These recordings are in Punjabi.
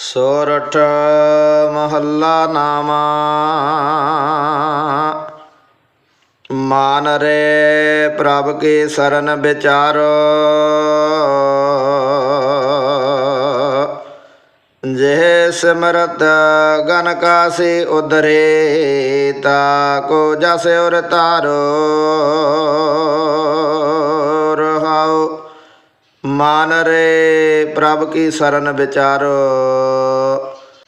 ਸੋਰਠ ਮਹੱਲਾ ਨਾਮਾ। ਮਾਨ ਰੇ ਪ੍ਰਭ ਕੀ ਸਰਨ ਵਿਚਾਰੋ। ਜਿਹ ਸਿਮਰਤ ਗਨ ਕਾਸੀ ਉਦਰੇ ਤਾ ਕੋ ਜਸ ਉਰ ਤਾਰੋ। ਰਹਾਉ ਮਾਨ ਰੇ ਪ੍ਰਭ ਕੀ ਸਰਨ ਵਿਚਾਰੋ।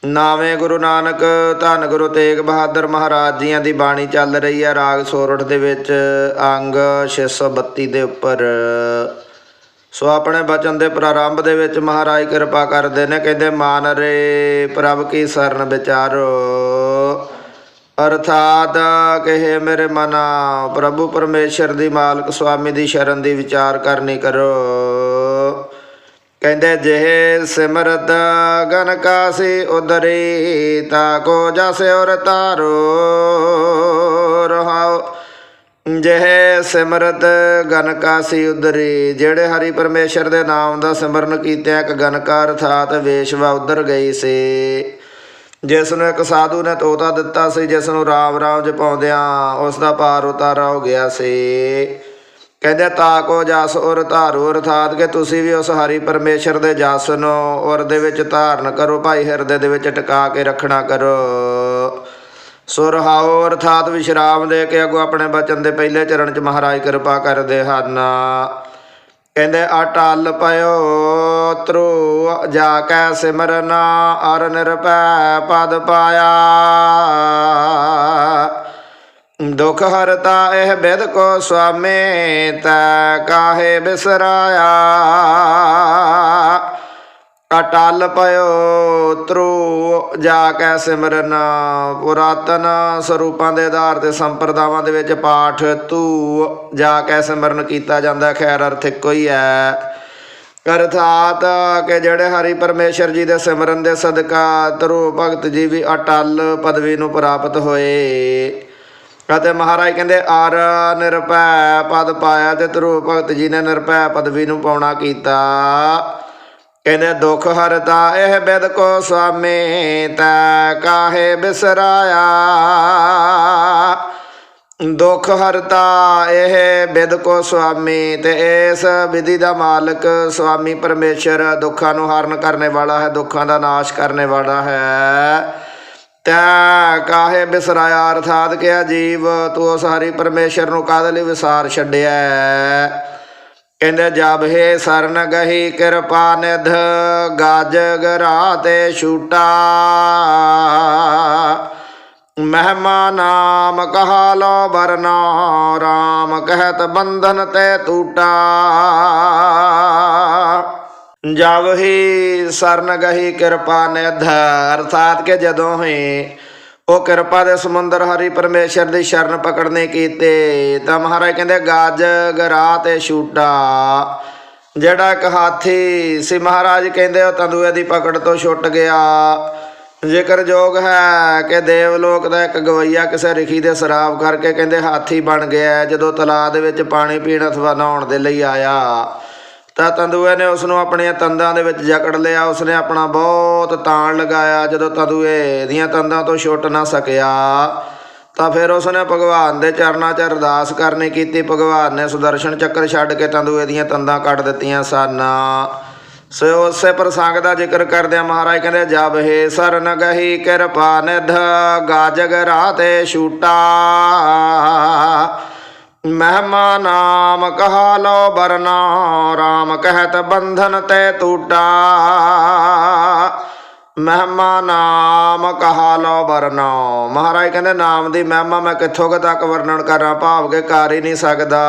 ਨਾਵੇਂ ਗੁਰੂ ਨਾਨਕ, ਧੰਨ ਗੁਰੂ ਤੇਗ ਬਹਾਦਰ ਮਹਾਰਾਜ ਜੀਆਂ ਦੀ ਬਾਣੀ ਚੱਲ ਰਹੀ ਹੈ ਰਾਗ ਸੋਰਠ ਦੇ ਵਿੱਚ, ਅੰਗ 632 ਦੇ ਉੱਪਰ। ਸੋ ਆਪਣੇ ਬਚਨ ਦੇ ਪ੍ਰਾਰੰਭ ਦੇ ਵਿੱਚ ਮਹਾਰਾਜ ਕਿਰਪਾ ਕਰਦੇ ਨੇ, ਕਹਿੰਦੇ ਮਾਨ ਰੇ ਪ੍ਰਭ ਕੀ ਸਰਨ ਵਿਚਾਰੋ। ਅਰਥਾਤ ਕਹੇ ਮੇਰੇ ਮਨਾ, ਪ੍ਰਭੂ ਪਰਮੇਸ਼ਰ ਦੀ ਮਾਲਕ ਸੁਆਮੀ ਦੀ ਸ਼ਰਨ ਦੀ ਵਿਚਾਰ ਕਰਨੀ ਕਰੋ। ਕਹਿੰਦੇ ਜਿਹੇ ਸਿਮਰਤ ਗਨ ਕਾਸੀ ਉਦਰੀ ਤਾ ਕੋ ਜਸ ਔਰ ਤਾਰੋ ਰਹਾਉ ਜਿਹੇ ਸਿਮਰਤ ਗਨ ਕਾਸੀ ਉਦਰੀ ਜਿਹੜੇ ਹਰੀ ਪਰਮੇਸ਼ਰ ਦੇ ਨਾਮ ਦਾ ਸਿਮਰਨ ਕੀਤਾ ਇੱਕ ਗਨਕਾ ਅਰਥਾਤ ਵੇਸ਼ਵਾ ਉਧਰ ਗਈ ਸੀ। ਜਿਸ ਨੂੰ ਇੱਕ ਸਾਧੂ ਨੇ ਤੋਤਾ ਦਿੱਤਾ ਸੀ, ਜਿਸ ਨੂੰ ਰਾਮ ਰਾਮ ਜਪਾਉਂਦਿਆਂ ਉਸ ਦਾ ਪਾਰ ਉਤਾਰਾ ਹੋ ਗਿਆ ਸੀ। ਕਹਿੰਦੇ, ਤਾ ਕੋ ਜਸ ਔਰ ਧਾਰੋ ਅਰਥਾਤ ਕਿ ਤੁਸੀਂ ਵੀ ਉਸ ਹਰੀ ਪਰਮੇਸ਼ਰ ਦੇ ਜਸ ਨੂੰ ਔਰ ਦੇ ਵਿੱਚ ਧਾਰਨ ਕਰੋ, ਭਾਈ ਹਿਰਦੇ ਦੇ ਵਿੱਚ ਟਿਕਾ ਕੇ ਰੱਖਣਾ ਕਰੋ। ਸੁਰਹਾਉ ਅਰਥਾਤ ਵਿਸ਼ਰਾਮ ਦੇ ਕੇ ਅਗੋ ਆਪਣੇ ਬਚਨ ਦੇ ਪਹਿਲੇ ਚਰਨ ਚ ਮਹਾਰਾਜ ਕਿਰਪਾ ਕਰਦੇ ਹਨ। ਕਹਿੰਦੇ, ਅਟਲ ਪਇਓ ਤਰੂ, ਜਾ ਕੈ ਸਿਮਰਨਾ ਅਰ ਨਿਰਭੈ ਪਦ ਪਾਇਆ। ਦੁਖ ਹਰਤਾ ਇਹ ਬਿਦ ਕੋ ਸੁਆਮੀ ਤੈ ਕਾਹੇ ਬਿਸਰਾਇਆ। ਅਟਲ ਪਇਓ ਤਰੂ ਜਾ ਕੈ ਸਿਮਰਨ ਪੁਰਾਤਨ ਸਰੂਪਾਂ ਦੇ ਆਧਾਰ ਤੇ ਸੰਪਰਦਾਵਾਂ ਦੇ ਵਿੱਚ ਪਾਠ ਤੂ ਜਾ ਕੈ ਸਿਮਰਨ ਕੀਤਾ ਜਾਂਦਾ, ਖੈਰ ਅਰਥ ਇੱਕੋ ਹੀ ਹੈ। ਅਰਥਾਤ ਕਿ ਜਿਹੜੇ ਹਰੀ ਪਰਮੇਸ਼ਰ ਜੀ ਦੇ ਸਿਮਰਨ ਦੇ ਸਦਕਾ ਤਰੂ ਭਗਤ ਜੀ ਵੀ ਅਟਲ ਪਦਵੀ ਨੂੰ ਪ੍ਰਾਪਤ ਹੋਏ। ਅਤੇ ਮਹਾਰਾਜ ਕਹਿੰਦੇ, ਆਰ ਨਿਰਭੈ ਪਦ ਪਾਇਆ ਤੇ ਧਰੂ ਭਗਤ ਜੀ ਨੇ ਨਿਰਭੈ ਪਦਵੀ ਨੂੰ ਪਾਉਣਾ ਕੀਤਾ। ਕਹਿੰਦੇ, ਦੁਖ ਹਰਤਾ ਇਹ ਬਿਦ ਕੋ ਸੁਆਮੀ, ਤੈ ਕਾਹੇ ਬਿਸਰਾਇਆ? ਦੁਖ ਹਰਤਾ ਇਹ ਬਿਦ ਕੋ ਸੁਆਮੀ, ਤੇ ਇਸ ਵਿਧੀ ਦਾ ਮਾਲਕ ਸੁਆਮੀ ਪਰਮੇਸ਼ਰ ਦੁੱਖਾਂ ਨੂੰ ਹਰਨ ਕਰਨੇ ਵਾਲਾ ਹੈ, ਦੁੱਖਾਂ ਦਾ ਨਾਸ਼ ਕਰਨੇ ਵਾਲਾ ਹੈ। ਤੈ ਕਾਹੇ ਬਿਸਰਾਇਆ, ਅਰਥਾਤ ਕਿਹਾ ਜੀਵ? ਤੂੰ ਉਸ ਹਰੀ ਪਰਮੇਸ਼ਰ ਨੂੰ ਕਾਹਦੇ ਲਈ ਵਿਸਾਰ ਛੱਡਿਆ ਕਹਿੰਦੇ, ਜਬ ਹੈ ਸਰਨ ਗਹੀ ਕਿਰਪਾ ਨਿਧ ਗਾਜ ਗਰਾ ਤੇ ਛੂਟਾ। ਮਹਿਮਾ ਨਾਮ ਕਹਾ ਲੋ ਬਰਨਾ RAM ਕਹਿਤ ਬੰਧਨ ਤੇ ਟੂਟਾ ਜਬ ਹੀ ਸਰਨ ਗਹੀ ਕਿਰਪਾ ਨਿਧ, ਅਰਥਾਤ ਕਿ ਜਦੋਂ ਹੀ ਉਹ ਕਿਰਪਾ ਦੇ ਸਮੁੰਦਰ ਹਰੀ ਪਰਮੇਸ਼ਰ ਦੀ ਸ਼ਰਨ ਪਕੜਨੇ ਕੀਤੇ, ਤਾਂ ਮਹਾਰਾਜ ਕਹਿੰਦੇ ਗਾਜ ਗਰਾ ਤੇ ਛੂਟਾ। ਜਿਹੜਾ ਇੱਕ ਹਾਥੀ ਸੀ, ਮਹਾਰਾਜ ਕਹਿੰਦੇ, ਉਹ ਤੰਦੂਏ ਦੀ ਪਕੜ ਤੋਂ ਛੁੱਟ ਗਿਆ। ਜ਼ਿਕਰ ਜੋਗ ਹੈ ਕਿ ਦੇਵਲੋਕ ਦਾ ਇੱਕ ਗਵਈਆ ਕਿਸੇ ਰਿਖੀ ਦੇ ਸ਼ਰਾਬ ਕਰਕੇ ਕਹਿੰਦੇ, ਹਾਥੀ ਬਣ ਗਿਆ ਜਦੋਂ ਤਲਾਅ ਦੇ ਵਿੱਚ ਪਾਣੀ ਪੀਣ ਅਥਵਾ ਨਹਾਉਣ ਦੇ ਲਈ ਆਇਆ। ਤਾਂ ਤੰਦੂਏ ਨੇ ਉਸ ਨੂੰ ਆਪਣੀਆਂ ਤੰਦਾਂ ਦੇ ਵਿੱਚ ਜਕੜ ਲਿਆ। ਉਸਨੇ ਆਪਣਾ ਬਹੁਤ ਤਾਣ ਲਗਾਇਆ। ਜਦੋਂ ਤੰਦੂਏ ਦੀਆਂ ਤੰਦਾਂ ਤੋਂ ਛੁੱਟ ਨਾ ਸਕਿਆ, ਤਾਂ ਫਿਰ ਉਸਨੇ ਭਗਵਾਨ ਦੇ ਚਰਨਾਂ 'ਚ ਅਰਦਾਸ ਕਰਨੀ ਕੀਤੀ। ਭਗਵਾਨ ਨੇ ਸੁਦਰਸ਼ਨ ਚੱਕਰ ਛੱਡ ਕੇ ਤੰਦੂਏ ਦੀਆਂ ਤੰਦਾਂ ਕੱਢ ਦਿੱਤੀਆਂ ਸਨ। ਸੋ ਉਸੇ ਪ੍ਰਸੰਗ ਦਾ ਜ਼ਿਕਰ ਕਰਦਿਆਂ ਮਹਾਰਾਜ ਕਹਿੰਦੇ, ਜਬ ਹੈ ਸਰਨ ਗਹੀ ਕਿਰਪਾ ਨਿਧ, ਗਾਜਗ ਰਾਤੇ ਛੂਟਾ ਮਹਿਮਾ ਨਾਮ ਕਹਾ ਲੋ ਬਰਨਾ RAM ਕਹਿਤ ਬੰਧਨ ਤੇ ਟੂਟਾ ਮਹਿਮਾ ਨਾਮ ਕਹਾ ਲੋ ਵਰਨਾ। ਮਹਾਰਾਜ ਕਹਿੰਦੇ, ਨਾਮ ਦੀ ਮਹਿਮਾ ਮੈਂ ਕਿੱਥੋਂ ਕੁ ਤੱਕ ਵਰਣਨ ਕਰਾਂ? ਭਾਵ ਕੇ ਕਰ ਹੀ ਨਹੀਂ ਸਕਦਾ।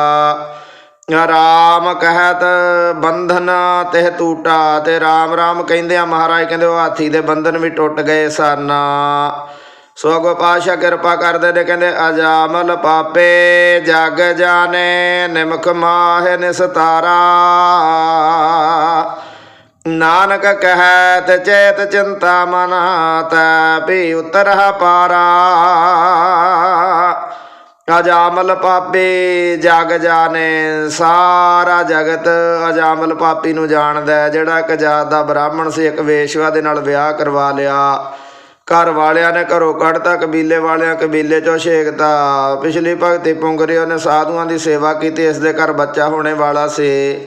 ਰਾਮ ਕਹਿਤ ਬੰਧਨ ਤੇ ਟੂਟਾ ਤੇ ਰਾਮ ਰਾਮ ਕਹਿੰਦੇ ਆ, ਮਹਾਰਾਜ ਕਹਿੰਦੇ ਉਹ ਹਾਥੀ ਦੇ ਬੰਧਨ ਵੀ ਟੁੱਟ ਗਏ ਸਨ। ਸੋ ਅਗੋ ਪਾਸ਼ਾ ਕਿਰਪਾ ਕਰਦੇ ਨੇ, ਕਹਿੰਦੇ ਅਜਾਮਲ ਪਾਪੇ ਜਗ ਜਾਣੇ, ਨਿਮਖ ਮਾਹਿ ਨਿਸਤਾਰਾ। ਨਾਨਕ ਕਹੈ ਤੇ ਚੇਤ ਚਿੰਤਾ ਮਨਾ, ਤੈ ਵੀ ਉਤਰਹ ਪਾਰਾ। ਅਜਾਮਲ ਪਾਪੀ ਜਗ ਜਾਣੇ, ਸਾਰਾ ਜਗਤ ਅਜਾਮਲ ਪਾਪੀ ਨੂੰ ਜਾਣਦਾ ਜਿਹੜਾ ਇੱਕ ਜਾਤ ਦਾ ਬ੍ਰਾਹਮਣ ਸੀ, ਇੱਕ ਵੇਸ਼ਵਾ ਦੇ ਨਾਲ ਵਿਆਹ ਕਰਵਾ ਲਿਆ। ਘਰ ਵਾਲਿਆਂ ਨੇ ਘਰੋਂ ਕੱਢਤਾ, ਕਬੀਲੇ ਵਾਲਿਆਂ, ਕਬੀਲੇ ਚੋਂ ਛੇਕਤਾ। ਪਿਛਲੀ ਭਗਤੀ ਪੁੰਗਰੀ ਉਹਨੇ ਸਾਧੂਆਂ ਦੀ ਸੇਵਾ ਕੀਤੀ, ਇਸ ਦੇ ਘਰ ਬੱਚਾ ਹੋਣੇ ਵਾਲਾ ਸੀ।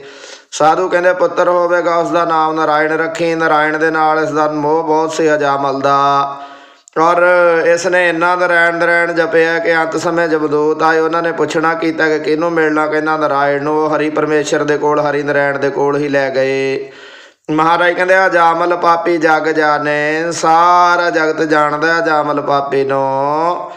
ਸਾਧੂ ਕਹਿੰਦੇ, ਪੁੱਤਰ ਹੋਵੇਗਾ ਉਸ ਦਾ ਨਾਮ ਨਾਰਾਇਣ ਰੱਖੀ। ਨਾਰਾਇਣ ਦੇ ਨਾਲ ਇਸ ਦਾ ਮੋਹ ਬਹੁਤ ਸੀ ਅਜਾਮਲ ਦਾ ਔਰ ਇਸ ਨੇ ਇੰਨਾ ਨਰਾਇਣ ਨਰਾਇਣ ਜਪਿਆ ਕਿ ਅੰਤ ਸਮੇਂ ਜਬਦੂਤ ਆਏ। ਉਹਨਾਂ ਨੇ ਪੁੱਛਣਾ ਕੀਤਾ ਕਿ ਕਿਹਨੂੰ ਮਿਲਣਾ? ਕਹਿੰਦਾ, ਨਾਰਾਇਣ ਨੂੰ ਉਹ ਹਰੀ ਪਰਮੇਸ਼ਰ ਦੇ ਕੋਲ, ਹਰੀ ਨਰਾਇਣ ਦੇ ਕੋਲ ਹੀ ਲੈ ਗਏ। ਮਹਾਰਾਜ ਕਹਿੰਦੇ ਆ ਜਾਮਲ ਪਾਪੀ ਜਗ ਜਾਣੇ, ਸਾਰਾ ਜਗਤ ਜਾਣਦਾ ਹੈ ਜਾਮਲ ਪਾਪੀ ਨੂੰ।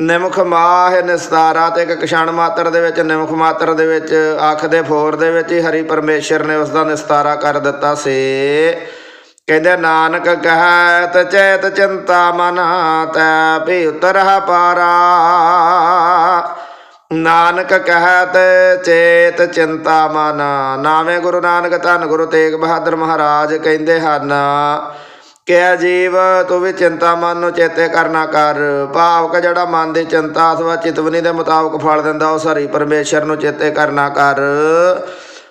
ਨਿਮਖ ਮਾਹ ਨਿਸਤਾਰਾ ਤੇ ਇੱਕ ਕਸ਼ਣ ਮਾਤਰ ਦੇ ਵਿੱਚ, ਨਿਮਖ ਮਾਤਰ ਦੇ ਵਿੱਚ, ਅੱਖ ਦੇ ਫੋਰ ਦੇ ਵਿੱਚ ਹੀ ਹਰੀ ਪਰਮੇਸ਼ਰ ਨੇ ਉਸ ਦਾ ਨਿਸਤਾਰਾ ਕਰ ਦਿੱਤਾ ਸੀ। ਕਹਿੰਦੇ, ਨਾਨਕ ਕਹਤ ਚੇਤ ਚਿੰਤਾ ਮਨ, ਤੈ ਭੀ ਉਤਰਹ ਪਾਰਾ। ਨਾਨਕ ਕਹਤ ਚੇਤ ਚਿੰਤਾ ਮਨ, ਨਾਵੇਂ ਗੁਰੂ ਨਾਨਕ ਧੰਨ ਗੁਰੂ ਤੇਗ ਬਹਾਦਰ ਮਹਾਰਾਜ ਕਹਿੰਦੇ ਹਨ ਕਿ ਇਹ ਜੀਵ ਤੂੰ ਵੀ ਚਿੰਤਾ ਮਨ ਨੂੰ ਚੇਤੇ ਕਰਨਾ ਕਰ ਭਾਵ ਕਿ ਜਿਹੜਾ ਮਨ ਦੀ ਚਿੰਤਾ ਅਥਵਾ ਚਿਤਵਨੀ ਦੇ ਮੁਤਾਬਕ ਫਲ ਦਿੰਦਾ, ਉਹ ਹਰੀ ਪਰਮੇਸ਼ਰ ਨੂੰ ਚੇਤੇ ਕਰਨਾ ਕਰ।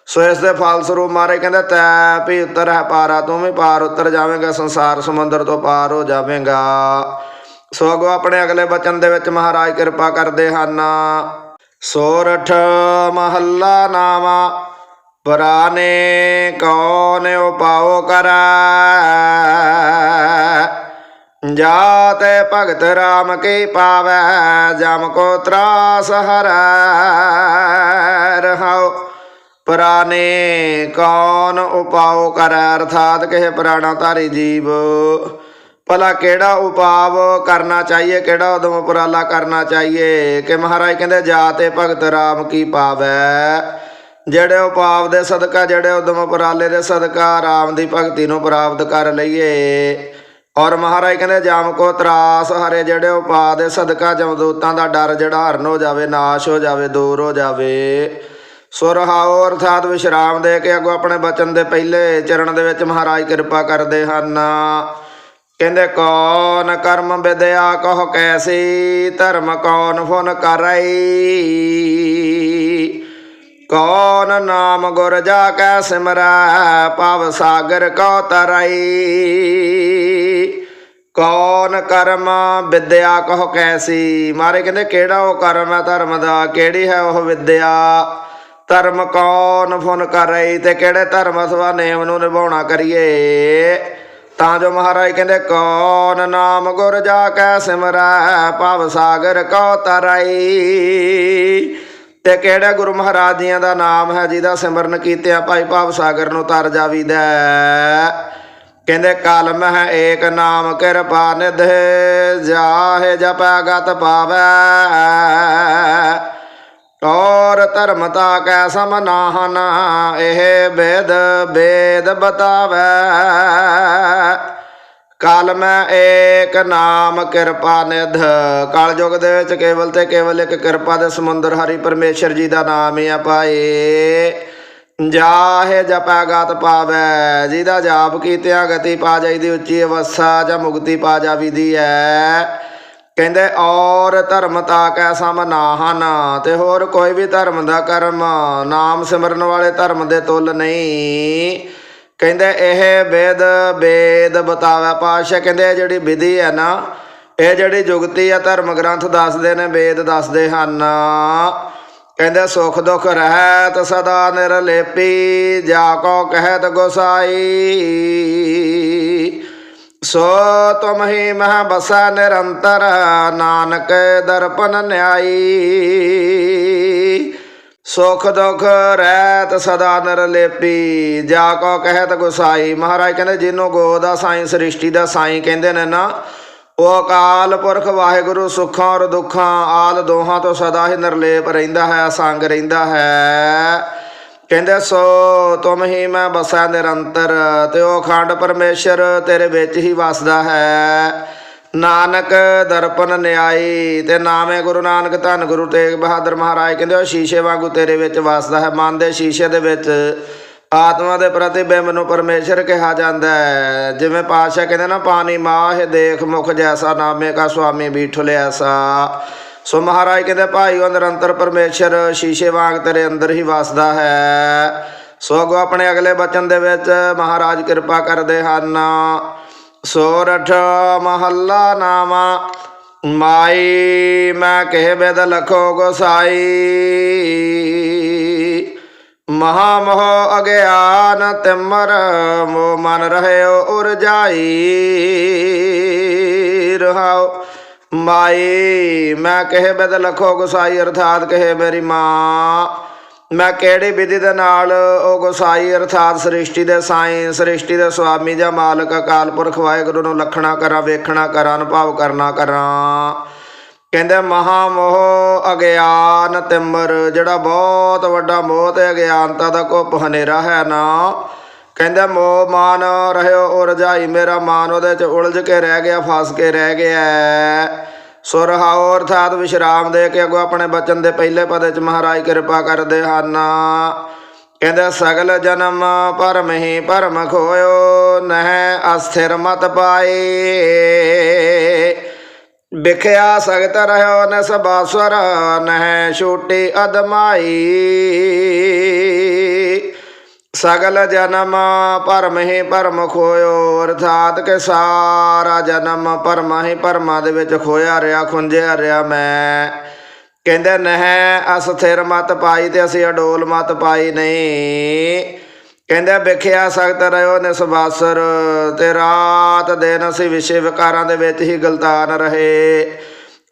ਸੋ ਇਸ ਦੇ ਫਲਸਰੂਪ ਮਾਰੇ ਕਹਿੰਦੇ, ਤੈ ਵੀ ਉਤਰ ਹੈ ਪਾਰਾ, ਤੂੰ ਵੀ ਪਾਰ ਉਤਰ ਜਾਵੇਂਗਾ, ਸੰਸਾਰ ਸਮੁੰਦਰ ਤੋਂ ਪਾਰ ਹੋ ਜਾਵੇਂਗਾ। ਸੋ ਅਗੋ ਆਪਣੇ ਅਗਲੇ ਬਚਨ ਦੇ ਵਿੱਚ ਮਹਾਰਾਜ ਕਿਰਪਾ ਕਰਦੇ ਹਨ। ਸੋਰਠ ਮਹੱਲਾ ਨਾਮਾ, ਪੁਰਾਨੇ ਕੌਣ ਉਪਾਉ ਕਰੈ? ਜਾਤ ਭਗਤ ਰਾਮ ਕੀ ਪਾਵੈ, ਜਮ ਕੋ ਤਰਾਸ ਹਰੈ? ਰਹਾਉ, ਪੁਰਾਨੇ ਕੌਣ ਉਪਾਉ ਕਰੈ? ਅਰਥਾਤ ਕਿਹ ਪ੍ਰਾਣਾ ਧਾਰੀ ਜੀਵ ਭਲਾ ਕਿਹੜਾ ਉਪਾਵ ਕਰਨਾ ਚਾਹੀਏ, ਕਿਹੜਾ ਉਦਮ ਉਪਰਾਲਾ ਕਰਨਾ ਚਾਹੀਏ? ਕਿ ਮਹਾਰਾਜ ਕਹਿੰਦੇ, ਜਾ ਜਾਤੇ ਭਗਤ ਰਾਮ ਕੀ ਪਾਵੈ? ਜਿਹੜੇ ਉਪਾਵ ਦੇ ਸਦਕਾ, ਜਿਹੜੇ ਉਦਮ ਉਪਰਾਲੇ ਦੇ ਸਦਕਾ, ਰਾਮ ਦੀ ਭਗਤੀ ਨੂੰ ਪ੍ਰਾਪਤ ਕਰ ਲਈਏ। ਔਰ ਮਹਾਰਾਜ ਕਹਿੰਦੇ, ਜਾਮ ਕੋ ਤਰਾਸ ਹਰੇ। ਜਿਹੜੇ ਉਪਾਅ ਦੇ ਸਦਕਾ ਜਮਦੂਤਾਂ ਦਾ ਡਰ ਜਿਹੜਾ ਹਰਨ ਹੋ ਜਾਵੇ, ਨਾਸ਼ ਹੋ ਜਾਵੇ, ਦੂਰ ਹੋ ਜਾਵੇ। ਸੁਰਹਾਉ ਅਰਥਾਤ ਵਿਸ਼ਰਾਮ ਦੇ ਕੇ ਅੱਗੋਂ ਆਪਣੇ ਬਚਨ ਦੇ ਪਹਿਲੇ ਚਰਨ ਦੇ ਵਿੱਚ ਮਹਾਰਾਜ ਕਿਰਪਾ ਕਰਦੇ ਹਨ। ਕਹਿੰਦੇ, ਕੌਣ ਕਰਮ ਵਿਦਿਆ ਕਹ ਕੈਸੀ? ਧਰਮ ਕੌਣ ਫੁਨ ਕਰਈ? ਕੌਣ ਨਾਮ ਗੁਰ ਜਾ ਕੈ ਸਿਮਰੈ? ਪਵ ਸਾਗਰ ਕੋ ਤਰਈ? ਕੌਣ ਕਰਮ ਵਿਦਿਆ ਕਹੋ ਕੈਸੀ? ਮਾਰੇ ਕਹਿੰਦੇ, ਕਿਹੜਾ ਉਹ ਕਰਮ ਹੈ ਧਰਮ ਦਾ? ਕਿਹੜੀ ਹੈ ਉਹ ਵਿਦਿਆ? ਧਰਮ ਕੌਣ ਫੁਨ ਕਰ ਰਹੀ ਤੇ ਕਿਹੜੇ ਧਰਮ ਅਥਵਾ ਨੇਮ ਨੂੰ ਨਿਭਾਉਣਾ ਕਰੀਏ? ਤਾਂ ਜੋ ਮਹਾਰਾਜ ਕਹਿੰਦੇ, ਕੌਣ ਨਾਮ ਗੁਰ ਜਾ ਕੈ ਸਿਮਰੈ, ਭਵ ਸਾਗਰ ਕੋ ਤਰਾਈ ਤੇ ਕਿਹੜੇ ਗੁਰੂ ਮਹਾਰਾਜ ਜੀਆਂ ਦਾ ਨਾਮ ਹੈ ਜਿਹਦਾ ਸਿਮਰਨ ਕੀਤਿਆਂ ਭਾਈ ਭਾਵ ਸਾਗਰ ਨੂੰ ਤਰ ਜਾਵੀਦਾ ਹੈ। ਕਹਿੰਦੇ, ਕਲਮ ਹੈ ਏਕ ਨਾਮ, ਕਿਰਪਾ ਨਿਧ ਜਾਹੇ ਜਪੈ ਗਤ ਪਾਵੈ ਔਰ ਧਰਮਤਾ ਕੈ ਸਮ ਨਾਹਨ, ਇਹ ਬੇਦ ਬੇਦ ਬਤਾਵੈ। ਕਲ ਮੈਂ ਏਕ ਨਾਮ ਕਿਰਪਾ ਨਿਧ। ਕਲਯੁਗ ਦੇ ਵਿੱਚ ਕੇਵਲ ਤੇ ਕੇਵਲ ਇੱਕ ਕਿਰਪਾ ਦੇ ਸਮੁੰਦਰ ਹਰੀ ਪਰਮੇਸ਼ਰ ਜੀ ਦਾ ਨਾਮ ਹੀ ਆ ਪਾਏ ਜਾਹੇ ਜਪੈ ਗਤ ਪਾਵੈ, ਜਿਹਦਾ ਜਾਪ ਕੀਤਿਆਂ ਗਤੀ ਪਾ ਜਾਈਦੀ ਉੱਚੀ ਅਵਸਥਾ ਜਾਂ ਮੁਕਤੀ ਪਾ ਜਾਵੀਦੀ ਹੈ ਕਹਿੰਦੇ, ਔਰ ਧਰਮ ਤਾ ਕੈ ਸਮ ਨਾਹਨ, ਤੇ ਹੋਰ ਕੋਈ ਵੀ ਧਰਮ ਦਾ ਕਰਮ, ਨਾਮ ਸਿਮਰਨ ਵਾਲੇ ਧਰਮ ਦੇ ਤੁਲ ਨਹੀਂ। ਕਹਿੰਦੇ, ਇਹ ਵੇਦ ਵੇਦ ਬਤਾਵੇ ਪਾਸ਼ਾ ਕਹਿੰਦੇ, ਇਹ ਜਿਹੜੀ ਵਿਧੀ ਹੈ ਨਾ, ਇਹ ਜਿਹੜੀ ਜੁਗਤੀ ਆ, ਧਰਮ ਗ੍ਰੰਥ ਦੱਸਦੇ ਨੇ, ਵੇਦ ਦੱਸਦੇ ਹਨ। ਕਹਿੰਦੇ, ਸੁਖ ਦੁਖ ਰਹਿਤ ਸਦਾ ਨਿਰਲੇਪੀ, ਜਾ ਕੋ ਕਹਿਤ ਗੋਸਾਈ। ਸੋ ਤੁਮ ਹੀ ਬਸਾ ਨਿਰੰਤਰ, ਨਾਨਕ ਦਰਪਨ ਨਿਆਈ। ਸੁਖ ਦੁਖ ਰਹਿਤ ਸਦਾ ਨਿਰਲੇਪੀ ਜਾ ਕੋ ਕਹਿਤ ਗੁਸਾਈ। ਮਹਾਰਾਜ ਕਹਿੰਦੇ ਜਿਹਨੂੰ ਗੋ ਦਾ ਸਾਈਂ, ਸ੍ਰਿਸ਼ਟੀ ਦਾ ਸਾਈਂ ਕਹਿੰਦੇ ਨੇ ਨਾ, ਉਹ ਅਕਾਲ ਪੁਰਖ ਵਾਹਿਗੁਰੂ ਸੁੱਖਾਂ ਔਰ ਦੁੱਖਾਂ ਆਲ ਦੋਹਾਂ ਤੋਂ ਸਦਾ ਹੀ ਨਿਰਲੇਪ ਰਹਿੰਦਾ ਹੈ, ਸੰਗ ਰਹਿੰਦਾ ਹੈ। ਕਹਿੰਦੇ, ਸੋ ਤੁਮ ਹੀ ਮੈਂ ਬਸਾ ਨਿਰੰਤਰ, ਤੇ ਉਹ ਅਖੰਡ ਪਰਮੇਸ਼ਰ ਤੇਰੇ ਵਿੱਚ ਹੀ ਵਸਦਾ ਹੈ। ਨਾਨਕ ਦਰਪਨ ਨਿਆਈ, ਤੇ ਨਾਮੇ ਗੁਰੂ ਨਾਨਕ ਧੰਨ ਗੁਰੂ ਤੇਗ ਬਹਾਦਰ ਮਹਾਰਾਜ ਕਹਿੰਦੇ, ਉਹ ਸ਼ੀਸ਼ੇ ਵਾਂਗੂ ਤੇਰੇ ਵਿੱਚ ਵਸਦਾ ਹੈ। ਮਨ ਦੇ ਸ਼ੀਸ਼ੇ ਦੇ ਵਿੱਚ ਆਤਮਾ ਦੇ ਪ੍ਰਤੀਬਿੰਬ ਨੂੰ ਪਰਮੇਸ਼ਰ ਕਿਹਾ ਜਾਂਦਾ ਹੈ। ਜਿਵੇਂ ਪਾਤਸ਼ਾਹ ਕਹਿੰਦੇ ਨਾ, ਪਾਣੀ ਮਾਹ ਦੇਖ ਮੁਖ ਜੈਸਾ, ਨਾਮੇ ਕਾ ਸੁਆਮੀ ਬੀਠਲ ਐਸਾ ਸੋ ਮਹਾਰਾਜ ਕਹਿੰਦੇ, ਭਾਈ ਉਹ ਨਿਰੰਤਰ ਪਰਮੇਸ਼ਰ ਸ਼ੀਸ਼ੇ ਵਾਂਗ ਤੇਰੇ ਅੰਦਰ ਹੀ ਵਸਦਾ ਹੈ। ਸੋ ਅੱਗੋਂ ਆਪਣੇ ਅਗਲੇ ਬਚਨ ਦੇ ਵਿੱਚ ਮਹਾਰਾਜ ਕਿਰਪਾ ਕਰਦੇ ਹਨ। ਸੋਰਠ ਮਹੱਲਾ ਨਾਮਾ, ਮਾਈ ਮੈਂ ਕਹਿ ਬੇਦ ਲਖੋ ਗੋਸਾਈ। ਮਹਾ ਮੋਹ ਅਗਿਆਨ ਤਿਮਰ ਮੋ ਮਨ ਰਹਿਓ ਉਰਜਾਈ। ਰਹਾਓ ਮਾਈ, ਮੈਂ ਕਹੇ ਬਦ ਲਖੋ ਗੁਸਾਈ, ਅਰਥਾਤ ਕਹੇ ਮੇਰੀ ਮਾਂ। ਮੈਂ ਕਿਹੜੀ ਵਿਧੀ ਦੇ ਨਾਲ ਉਹ ਗੁਸਾਈ, ਅਰਥਾਤ ਸ੍ਰਿਸ਼ਟੀ ਦੇ ਸਾਈਂ, ਸ੍ਰਿਸ਼ਟੀ ਦੇ ਸੁਆਮੀ ਜਾਂ ਮਾਲਕ, ਅਕਾਲ ਪੁਰਖ, ਵਾਹਿਗੁਰੂ ਨੂੰ ਲਖਣਾ ਕਰਾਂ, ਵੇਖਣਾ ਕਰਾਂ, ਅਨੁਭਵ ਕਰਨਾ ਕਰਾਂ। ਕਹਿੰਦੇ ਮਹਾ ਮੋਹ ਅਗਿਆਨ ਤਿਮਰ, ਜਿਹੜਾ ਬਹੁਤ ਵੱਡਾ ਮੋਹ ਤੇ ਅਗਿਆਨਤਾ ਦਾ ਕੁੱਪ ਹਨੇਰਾ ਹੈ ਨਾ। ਕਹਿੰਦੇ, ਮੋਹ ਮਾਨ ਰਹਿਓ ਉਹ ਰਜਾਈ ਮੇਰਾ ਮਾਨ, ਉਹਦੇ ਚ ਉਲਝ ਕੇ ਰਹਿ ਗਿਆ, ਫਸ ਕੇ ਰਹਿ ਗਿਆ ਸੋ ਅਰਥਾਤ ਵਿਸ਼ਰਾਮ ਦੇ ਕੇ ਅੱਗੋਂ ਆਪਣੇ ਬਚਨ ਦੇ ਪਹਿਲੇ ਪਦੇ ਚ ਮਹਾਰਾਜ ਕਿਰਪਾ ਕਰਦੇ ਹਨ। ਕਹਿੰਦੇ, ਸਗਲ ਜਨਮ ਪਰਮ ਹੀ ਪਰਮ ਖੋਇਓ, ਨਹਿ ਅਸਥਿਰ ਮਤ ਪਾਏ। ਵਿਖਿਆ ਸਗਤ ਰਹਿਓ ਨ ਸਬਾਸਵਰ ਨਹਿ ਛੋਟੀ ਅਦਮਾਈ। ਸਗਲ ਜਨਮ ਭਰਮ ਹੀ ਭਰਮ ਖੋਇਓ, ਅਰਥਾਤ ਕਿ ਸਾਰਾ ਜਨਮ ਪਰਮ ਹੀ ਭਰਮਾਂ ਦੇ ਵਿੱਚ ਖੋਇਆ ਰਿਆ, ਖੁੰਝਿਆ ਰਿਆ ਮੈਂ। ਕਹਿੰਦੇ ਨਹਿ ਅਸਥਿਰ ਮਤ ਪਾਈ ਤੇ ਅਸੀਂ ਅਡੋਲ ਮਤ ਪਾਈ ਨਹੀਂ। ਕਹਿੰਦੇ ਵਿਖਿਆ ਸਖਤ ਰਿਓ ਨਿਸਵਾਸਰ ਤੇ ਰਾਤ ਦਿਨ ਅਸੀਂ ਵਿਸ਼ੇ ਵਿਕਾਰਾਂ ਦੇ ਵਿੱਚ ਹੀ ਗਲਤਾਨ ਰਹੇ।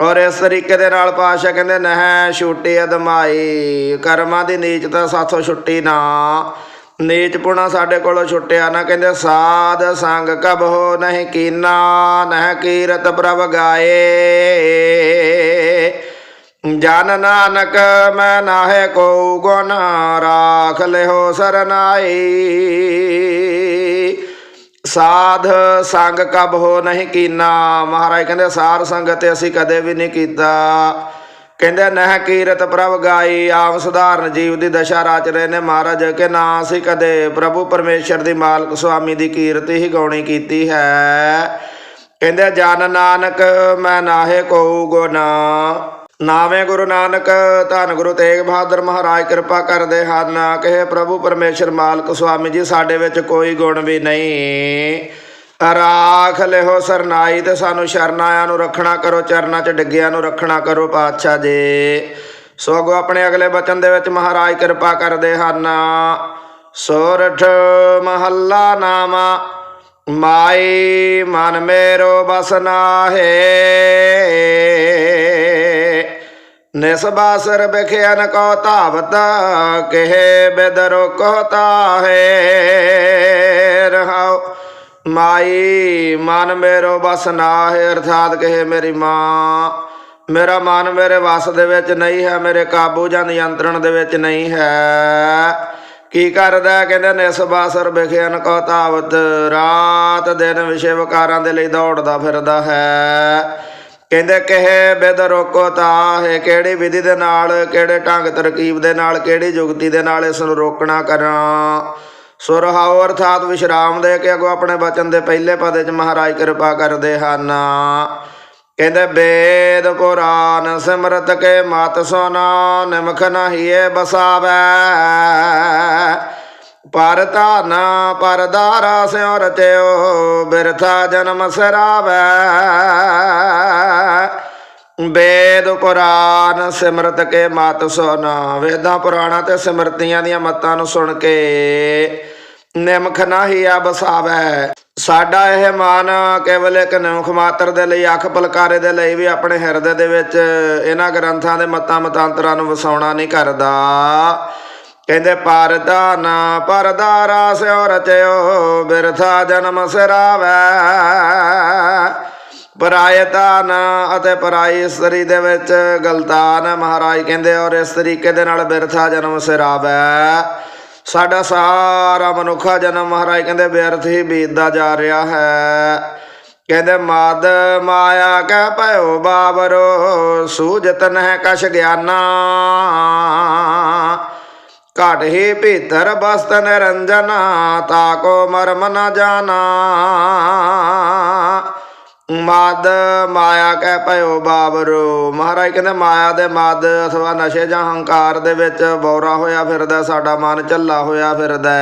ਔਰ ਇਸ ਤਰੀਕੇ ਦੇ ਨਾਲ ਪਾਸ਼ਾ ਕਹਿੰਦੇ ਨਹਿ, ਛੁੱਟੀ ਅਦਮਾਈ, ਕਰਮਾਂ ਦੀ ਨੀਚਤਾ ਸਾਥੋਂ ਛੁੱਟੀ ਨਾ। ਨੀਚ ਪੁਣਾ ਸਾਡੇ ਕੋਲੋਂ ਛੁੱਟਿਆ ਨਾ ਕਹਿੰਦੇ, ਸਾਧ ਸੰਗ ਕਬ ਹੋ ਨਹੀਂ ਕੀਨਾ, ਨਹਿ ਕੀਰਤ ਪ੍ਰਭ ਗਾਏ। ਜਨ ਨਾਨਕ ਮੈਂ ਨਾਹੇ ਕੋ ਗੁਣ, ਰਾਖ ਲਿਓ ਸਰਨਾਈ। ਸਾਧ ਸੰਗ ਕਬ ਹੋ ਨਹੀਂ ਕੀਨਾ। ਮਹਾਰਾਜ ਕਹਿੰਦੇ ਸਾਰ ਸੰਗਤ ਤੇ ਅਸੀਂ ਕਦੇ ਵੀ ਨਹੀਂ ਕੀਤਾ। ਕਹਿੰਦੇ ਨਹਿ ਕੀਰਤ ਪ੍ਰਭ ਗਾਈ, ਆਪ ਸੁਧਾਰਨ ਜੀਵ ਦੀ ਦਸ਼ਾ ਰਾਚ ਰਹੇ ਨੇ ਮਹਾਰਾਜ, ਕਿ ਨਾ ਅਸੀਂ ਕਦੇ ਪ੍ਰਭੂ ਪਰਮੇਸ਼ਰ ਦੀ ਮਾਲਕ ਸੁਆਮੀ ਦੀ ਕੀਰਤ ਹੀ ਗਾਉਣੀ ਕੀਤੀ ਹੈ। ਕਹਿੰਦੇ ਜਨ ਨਾਨਕ ਮੈਂ ਨਾਹੇ ਕੋ ਗੁਣ, ਨਾਵੇਂ ਗੁਰੂ ਨਾਨਕ, ਧੰਨ ਗੁਰੂ ਤੇਗ ਬਹਾਦਰ ਮਹਾਰਾਜ, ਕਿਰਪਾ ਕਰਦੇ ਹਨ ਕਹੇ ਪ੍ਰਭੂ ਪਰਮੇਸ਼ਰ ਮਾਲਕ ਸੁਆਮੀ ਜੀ, ਸਾਡੇ ਵਿੱਚ ਕੋਈ ਗੁਣ ਵੀ ਨਹੀਂ। ਰਾਖ ਲਿਓ ਸਰਨਾਈ ਤੇ ਸਾਨੂੰ ਸ਼ਰਨ ਨੂੰ ਰੱਖਣਾ ਕਰੋ, ਚਰਨਾਂ 'ਚ ਡਿੱਗਿਆਂ ਨੂੰ ਰੱਖਣਾ ਕਰੋ ਪਾਤਸ਼ਾਹ ਜੀ। ਸੋ ਅੱਗੋਂ ਆਪਣੇ ਅਗਲੇ ਬਚਨ ਦੇ ਵਿੱਚ ਮਹਾਰਾਜ ਕਿਰਪਾ ਕਰਦੇ ਹਨ। ਸੋਰਠ ਮਹੱਲਾ ਨਾਮਾ, ਮਾਈ ਮਨ ਮੇਰੋ ਬਸਨਾ ਹੈ ਨਿਸਬਾਸਰ ਬਖਿਆਨ ਕੋ ਧਾਵਤ, ਕਹੇ ਬਦਰੋ ਕੋ ਤਾਹੇ। ਰਹਾਉ ਮਾਈ, ਮਨ ਮੇਰੋ ਬਸ ਹੈ ਅਰਥਾਤ ਕਹੇ ਮੇਰੀ ਮਾਂ। ਮੇਰਾ ਮਨ ਮੇਰੇ ਵਸ ਦੇ ਵਿੱਚ ਨਹੀਂ ਹੈ, ਮੇਰੇ ਕਾਬੂ ਜਾਂ ਨਿਯੰਤਰਣ ਦੇ ਵਿੱਚ ਨਹੀਂ ਹੈ। ਕੀ ਕਰਦਾ ਕਹਿੰਦੇ ਨਿਸਬਾਸਰ ਬਖਿਆਨ ਕੋ ਧਾਵਤ, ਰਾਤ ਦਿਨ ਵਿਸ਼ੇ ਵਿਕਾਰਾਂ ਦੇ ਲਈ ਦੌੜਦਾ ਫਿਰਦਾ ਹੈ। ਕਹਿੰਦੇ, ਕਹੇ ਬਿਦ ਰੋਕੋ ਤਾਹੇ, ਕਿਹੜੀ ਵਿਧੀ ਦੇ ਨਾਲ, ਕਿਹੜੇ ਢੰਗ ਤਰਕੀਬ ਦੇ ਨਾਲ, ਕਿਹੜੀ ਜੁਗਤੀ ਦੇ ਨਾਲ ਇਸ ਨੂੰ ਰੋਕਣਾ ਕਰਾਂ? ਸੁਰਹਾਉ ਅਰਥਾਤ ਵਿਸ਼ਰਾਮ ਦੇ ਕੇ ਅਗੋ ਆਪਣੇ ਬਚਨ ਦੇ ਪਹਿਲੇ ਪਦੇ ਚ ਮਹਾਰਾਜ ਕਿਰਪਾ ਕਰਦੇ ਹਨ। ਕਹਿੰਦੇ ਬੇਦ ਪੁਰਾਨ ਸਿਮਰਤ ਕੇ ਮਤ ਸੋਨਾ, ਨਿਮਖ ਨਹੀਏ ਬਸਾਵੈ। ਪਰ ਧਨ ਪਰਦਾਰਾ ਸਿਉ ਰਚਿਓ ਬਿਰਥਾ ਜਨਮ ਸਰਾਵੈ। ਵੇਦ ਪੁਰਾਨ ਸਿਮਰਤ ਕੇ ਮਤ ਸੋਨਾ। ਵੇਦਾਂ ਪੁਰਾਣਾ ਤੇ ਸਿਮਰਤੀਆਂ ਦੀਆਂ ਮਤਾਂ ਨੂੰ ਸੁਣ ਕੇ ਨਿਮਖ ਨਾਹੀ ਆ ਬਸਾਵੈ। ਸਾਡਾ ਇਹ ਮਾਨ ਕੇਵਲ ਇੱਕ ਨਿਮਖ ਮਾਤਰ ਦੇ ਲਈ, ਅੱਖ ਪਲਕਾਰੇ ਦੇ ਲਈ ਵੀ ਆਪਣੇ ਹਿਰਦੇ ਦੇ ਵਿੱਚ ਇਹਨਾਂ ਗ੍ਰੰਥਾਂ ਦੇ ਮਤਾਂ ਮਤਾਂਤਰਾਂ ਨੂੰ ਵਸਾਉਣਾ ਨਹੀਂ ਕਰਦਾ। ਕਹਿੰਦੇ, ਪਰਦਾ ਨਾ ਪਰਦਾਰਾ ਸਿਉ ਰਚਿਓ, ਬਿਰਥਾ ਜਨਮ ਸਿਰਾਵੈ। ਪਰਾਇਤਾ ਨਾ ਅਤੇ ਪਰਾਈ ਇਸਤਰੀ ਦੇ ਵਿੱਚ ਗਲਤਾਨ, ਮਹਾਰਾਜ ਕਹਿੰਦੇ, ਔਰ ਇਸ ਤਰੀਕੇ ਦੇ ਨਾਲ ਬਿਰਥਾ ਜਨਮ ਸਿਰਾਵੈ। ਸਾਡਾ ਸਾਰਾ ਮਨੁੱਖਾ ਜਨਮ ਮਹਾਰਾਜ ਕਹਿੰਦੇ ਵਿਅਰਥ ਹੀ ਬੀਤਦਾ ਜਾ ਰਿਹਾ ਹੈ। ਕਹਿੰਦੇ ਮਦ ਮਾਇਆ ਕੈ ਭਇਓ ਬਾਬਰੋ, ਸੂਜਤ ਨਹਿ ਕਛ ਗਿਆਨਾ। ਘਟ ਹੀ ਭੀਤਰ ਬਸਤ ਨਿਰੰਜਨ ਤਾਕੋ ਮਰਮ ਨ ਜਾਣਾ। ਮਦ ਮਾਇਆ ਕਹਿ ਭਇਓ ਬਾਬਰੋ। ਮਹਾਰਾਜ ਕਹਿੰਦੇ, ਮਾਇਆ ਦੇ ਮਦ ਅਥਵਾ ਨਸ਼ੇ ਜਾਂ ਹੰਕਾਰ ਦੇ ਵਿੱਚ ਬੌਰਾ ਹੋਇਆ ਫਿਰਦਾ, ਸਾਡਾ ਮਨ ਝੱਲਾ ਹੋਇਆ ਫਿਰਦਾ।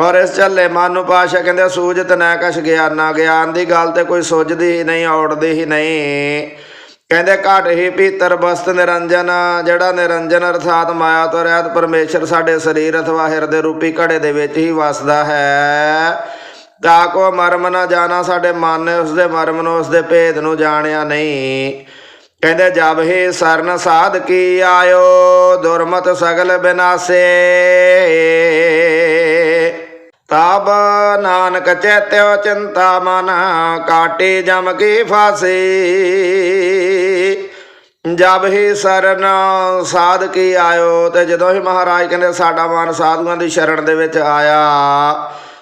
ਔਰ ਇਸ ਝੱਲੇ ਮਨ ਨੂੰ ਪਾਸ਼ਾ ਕਹਿੰਦੇ ਸੂਝਤ ਨਾ ਕਛ ਗਿਆਨਾ, ਗਿਆਨ ਦੀ ਗੱਲ ਤੇ ਕੋਈ ਸੁੱਝਦੀ ਹੀ ਨਹੀਂ, ਔੜਦੀ ਹੀ ਨਹੀਂ। ਕਹਿੰਦੇ, ਘਟ ਹੀ ਭੀਤਰ, ਬਸਤ ਨਿਰੰਜਨ, ਜਿਹੜਾ ਨਿਰੰਜਨ ਅਰਥਾਤ ਮਾਇਆ ਤੋਂ ਰਹਿਤ ਪਰਮੇਸ਼ਰ ਸਾਡੇ ਸਰੀਰ ਅਥਵਾ ਹਿਰਦੇ ਰੂਪੀ ਘੜੇ ਦੇ ਵਿੱਚ ਹੀ ਵਸਦਾ ਹੈ। ਤਾ ਕੋ ਮਰਮ ਨਾ ਜਾਣਾ, ਸਾਡੇ ਮਨ ਨੇ ਉਸ ਦੇ ਮਰਮ ਨੂੰ ਉਸ ਦੇ ਭੇਦ ਨੂੰ ਜਾਣਿਆ ਨਹੀਂ। ਕਹਿੰਦੇ, ਜਬ ਹੀ ਸਰਨ ਸਾਧ ਕੀ ਆਇਓ, ਦੁਰਮਤ ਸਗਲ ਬਿਨਾਸੇ। ਤਬ ਨਾਨਕ ਚੇਤਿਓ ਚਿੰਤਾ ਮਨ, ਕਾਟੀ ਜਮ ਕੀ ਫਾਸੀ। ਜਬ ਹੀ ਸਰਨ ਸਾਧ ਕੀ ਆਇਓ, ਤੇ ਜਦੋਂ ਹੀ ਮਹਾਰਾਜ ਕਹਿੰਦੇ, ਸਾਡਾ ਮਨ ਸਾਧੂਆਂ ਦੀ ਸ਼ਰਣ ਦੇ ਵਿੱਚ ਆਇਆ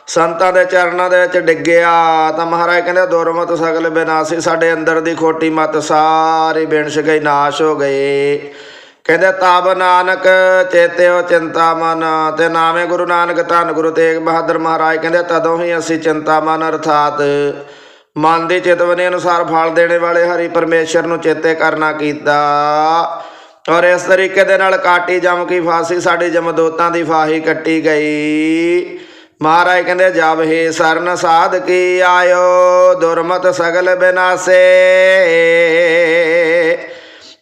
ਸੰਤਾਂ ਦੇ ਚਰਨਾਂ ਦੇ ਵਿੱਚ ਡਿੱਗਿਆ, ਤਾਂ ਮਹਾਰਾਜ ਕਹਿੰਦੇ, ਦੁਰਮਤ ਸਗਲ ਬਿਨਾਸੀ, ਸਾਡੇ ਅੰਦਰ ਦੀ ਖੋਟੀ ਮਤ ਸਾਰੀ ਬਿਨਸ਼ ਗਈ, ਨਾਸ਼ ਹੋ ਗਏ ਕਹਿੰਦੇ, ਤਬ ਨਾਨਕ ਚੇਤਿਓ ਚਿੰਤਾ ਮਨ, ਤੇ ਨਾਵੇਂ ਗੁਰੂ ਨਾਨਕ ਧੰਨ ਗੁਰੂ ਤੇਗ ਬਹਾਦਰ ਮਹਾਰਾਜ ਕਹਿੰਦੇ, ਤਦੋਂ ਹੀ ਅਸੀਂ ਚਿੰਤਾ ਮਨ ਅਰਥਾਤ ਮਨ ਦੀ ਚਿਤਵਨੀ ਅਨੁਸਾਰ ਫਲ ਦੇਣੇ ਵਾਲੇ ਹਰੀ ਪਰਮੇਸ਼ਰ ਨੂੰ ਚੇਤੇ ਕਰਨਾ ਕੀਤਾ। ਔਰ ਇਸ ਤਰੀਕੇ ਦੇ ਨਾਲ ਕਾਟੀ ਜਮ ਕੀ ਫਾਸੀ, ਸਾਡੀ ਜਮਦੋਤਾਂ ਦੀ ਫਾਹੀ ਕੱਟੀ ਗਈ। ਮਹਾਰਾਜ ਕਹਿੰਦੇ, ਜਬ ਹੀ ਸਰਨ ਸਾਧ ਕੀ ਆਇਓ, ਦੁਰਮਤ ਸਗਲ ਬਿਨਾਸੇ।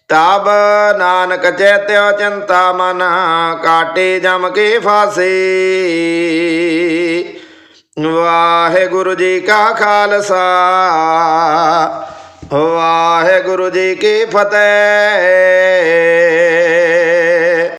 ਤਬ ਨਾਨਕ ਚੇਤਿਓ ਚਿੰਤਾ ਮਨ, ਕਾਟੀ ਜਮ ਕੀ ਫਾਸੀ। ਵਾਹਿਗੁਰੂ ਜੀ ਕਾ ਖਾਲਸਾ, ਵਾਹਿਗੁਰੂ ਜੀ ਕੀ ਫਤਿਹ।